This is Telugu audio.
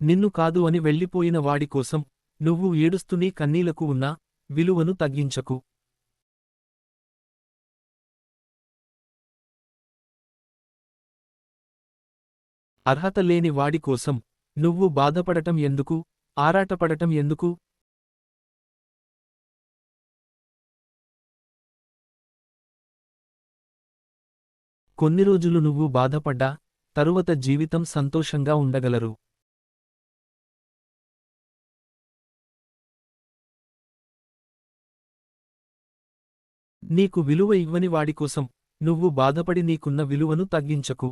నిన్ను కాదు అని వెళ్ళిపోయిన వాడి కోసం నువ్వు ఏడుస్తూనే కన్నీలకు ఉన్నా విలువను తగ్గించకు. అర్హత లేని వాడి కోసం నువ్వు బాధపడటం ఎందుకు? ఆరాటపడటం ఎందుకు? కొన్ని రోజులు నువ్వు బాధపడ్డా తరువాత జీవితం సంతోషంగా ఉండగలరు. నీకు విలువ ఇవ్వని వాడి కోసం నువ్వు బాధపడి నీకున్న విలువను తగ్గించకు.